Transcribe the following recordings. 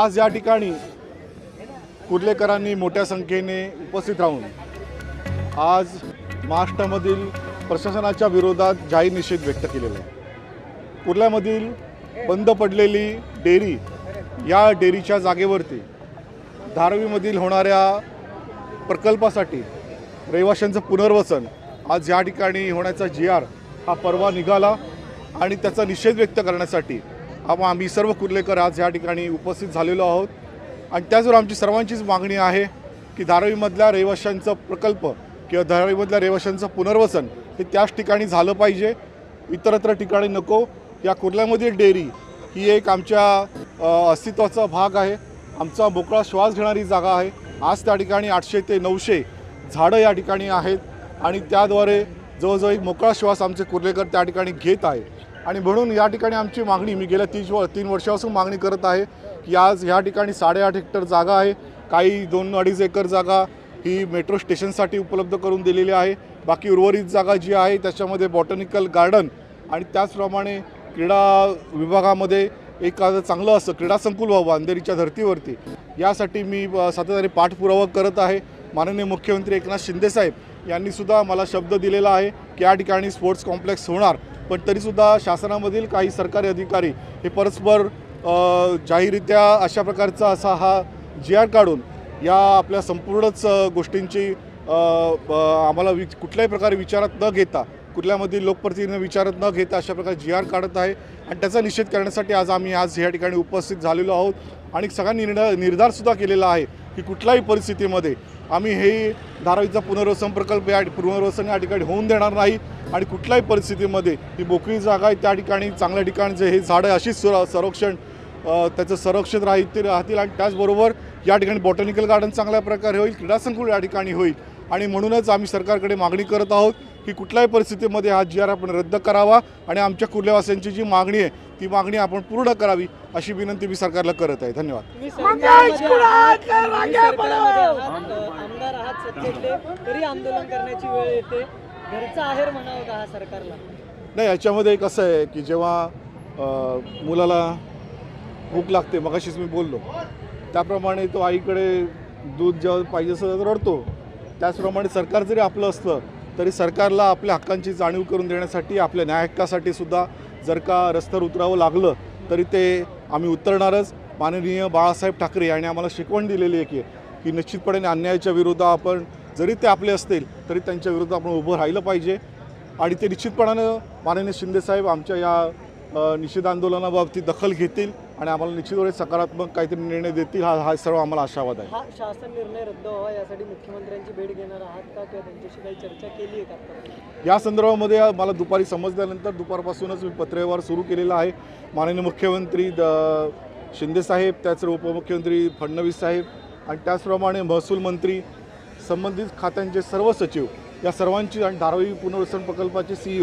आज या ठिकाणी कुर्लेकरांनी मोठ्या संख्येने उपस्थित राहून आज महाराष्ट्रामधील प्रशासनाच्या विरोधात जाहीर निषेध व्यक्त केलेला आहे. कुर्ल्यामधील बंद पडलेली डेअरी या डेअरीच्या जागेवरती धारावीमधील होणाऱ्या प्रकल्पासाठी रहिवाशांचं पुनर्वसन आज या ठिकाणी होण्याचा जी आर हा परवा निघाला आणि त्याचा निषेध व्यक्त करण्यासाठी आपण आम्ही सर्व कुर्लेकर आज या ठिकाणी उपस्थित झालेलो आहोत. आणि त्याचबरोबर आमची सर्वांचीच मागणी आहे की धारावीमधल्या रहिवाशांचा प्रकल्प किंवा धारावीमधल्या रहिवाशांचं पुनर्वसन हे त्याच ठिकाणी झालं पाहिजे. इतरत्र ठिकाणी नको. या कुर्ल्यामधील डेअरी ही एक आमच्या अस्तित्वाचा भाग आहे. आमचा मोकळा श्वास घेणारी जागा आहे. आज त्या ठिकाणी आठशे ते नऊशे झाडं या ठिकाणी आहेत. आणि त्याद्वारे जवळजवळ एक मोकळा श्वास आमचे कुर्लेकर त्या ठिकाणी घेत आहे आणि म्हणून या ठिकाणी आमची मागणी मी गेल्या तीस व तीन वर्षापासून मागणी करत आहे की आज ह्या ठिकाणी साडेआठ हेक्टर जागा आहे. काही दोन अडीच एकर जागा ही मेट्रो स्टेशनसाठी उपलब्ध करून दिलेली आहे. बाकी उर्वरित जागा जी आहे त्याच्यामध्ये बॉटनिकल गार्डन आणि त्याचप्रमाणे क्रीडा विभागामध्ये एखादं चांगलं असं क्रीडा संकुल व्हावं अंधेरीच्या धर्तीवरती यासाठी मी सातत्याने पाठपुरावा करत आहे. माननीय मुख्यमंत्री एकनाथ शिंदेसाहेब यांनीसुद्धा मला शब्द दिलेला आहे की या ठिकाणी स्पोर्ट्स कॉम्प्लेक्स होणार. पण तरीसुद्धा शासनामधील काही सरकारी अधिकारी हे परस्पर जाहीरित्या जाहीररित्या अशा प्रकारचा असा हा जी आर काढून या आपल्या संपूर्णच गोष्टींची आम्हाला वि कुठल्याही प्रकारे विचारात न घेता कुठल्यामधील लोकप्रतिनिधी विचारात न घेता अशा प्रकारे जी आर काढत आहे. आणि त्याचा निषेध करण्यासाठी आज आम्ही आज या ठिकाणी उपस्थित झालेलो आहोत. आणि सगळा निर्णय निर्धारसुद्धा केलेला आहे की कुठल्याही परिस्थितीमध्ये आम्ही हे धारावीचा पुनर्वसन प्रकल्प या पुनर्वसन या ठिकाणी होऊन देणार नाही आणि कुठल्याही परिस्थितीमध्ये ही मोकळी जागा आहे त्या ठिकाणी चांगल्या ठिकाणचे हे झाडं अशीच सुर संरक्षण त्याचं संरक्षण राहतील राहतील आणि त्याचबरोबर या ठिकाणी बॉटनिकल गार्डन चांगल्या प्रकारे होईल क्रीडा संकुल या ठिकाणी होईल. आणि म्हणूनच आम्ही सरकारकडे मागणी करत आहोत की कुठल्याही परिस्थितीमध्ये हा जी आर आपण रद्द करावा आणि आमच्या कुर्लेवासियांची जी मागणी आहे ती मागणी आपण पूर्ण करावी अशी विनंती मी सरकारला करत आहे. धन्यवाद. नाही याच्यामध्ये एक असं आहे की जेव्हा मुलाला भूक लागते मगाशीच मी बोललो. त्याप्रमाणे तो आईकडे दूध जेव्हा पाहिजे असं रडतो. त्याचप्रमाणे सरकार जरी आपलं असलं तरी सरकारला आपल्या हक्कांची जाणीव करून देण्यासाठी आपल्या न्याय हक्कासाठी सुद्धा जर का रस्त्यावर उतरावं लागलं तरी ते आम्ही उतरणारच. माननीय बाळासाहेब ठाकरे यांनी आम्हाला शिकवण दिलेली आहे की की निश्चितपणे अन्यायाच्या विरोधात आपण जरी ते आपले असतील तरी त्यांच्या विरोधात आपण उभं राहिलं पाहिजे. आणि ते निश्चितपणानं माननीय शिंदेसाहेब आमच्या या निषेध आंदोलनाबाबतीत दखल घेतील आणि आम्हाला निश्चितपणे सकारात्मक काहीतरी निर्णय देतील हा हा सर्व आम्हाला आशावाद आहे. हा शासन निर्णय रद्द व्हावा यासाठी मुख्यमंत्र्यांची भेट घेणार आहात का किंवा त्यांच्याशी काही चर्चा केली आहे का? या संदर्भामध्ये मला दुपारी समजल्यानंतर दुपारपासूनच मी पत्रव्यवहार सुरू केलेला आहे. माननीय मुख्यमंत्री द शिंदेसाहेब त्याच उपमुख्यमंत्री फडणवीस साहेब आणि त्याचप्रमाणे महसूल मंत्री संबंधित खात्यांचे सर्व सचिव या सर्वांची आणि धारावी पुनर्वसन प्रकल्पाचे सी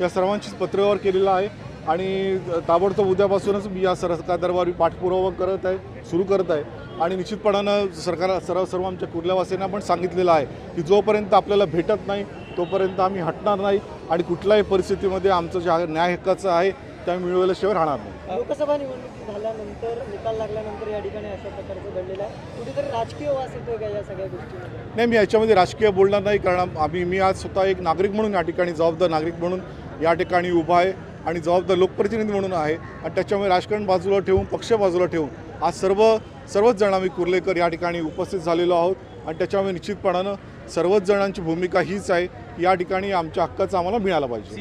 या सर्वांचीच पत्रव्यवहार केलेला आहे. आणि ताबडतोब उद्यापासूनच मी या सरकार दरबारी पाठपुरावा करत आहे सुरू करत आहे. आणि निश्चितपणानं सरकार सर्व सर्व आमच्या कुर्ल्यावासियांना पण सांगितलेलं आहे की जोपर्यंत आपल्याला भेटत नाही तोपर्यंत आम्ही हटणार नाही आणि कुठल्याही परिस्थितीमध्ये आमचं जे न्याय हक्काचं आहे त्या मिळवल्याशिवाय राहणार नाही. लोकसभा निवडणूक झाल्यानंतर निकाल लागल्यानंतर या ठिकाणी अशा प्रकारचं घडलेलं आहे. कुठेतरी राजकीय वास येतोय का या सगळ्या गोष्टीमध्ये? नाही मी याच्यामध्ये राजकीय बोलणार नाही कारण आम्ही मी आज स्वतः एक नागरिक म्हणून या ठिकाणी जबाबदार नागरिक म्हणून या ठिकाणी उभा आहे. आणि जबाबदार लोकप्रतिनिधी म्हणून आहे. आणि त्याच्यामुळे राजकारण बाजूला ठेवून पक्ष बाजूला ठेवून आज सर्व सर्वच जण आम्ही कुर्लेकर या ठिकाणी उपस्थित झालेलो आहोत. आणि त्याच्यामुळे निश्चितपणानं सर्वच जणांची भूमिका हीच आहे या ठिकाणी आमच्या हक्काचं आम्हाला मिळालं पाहिजे.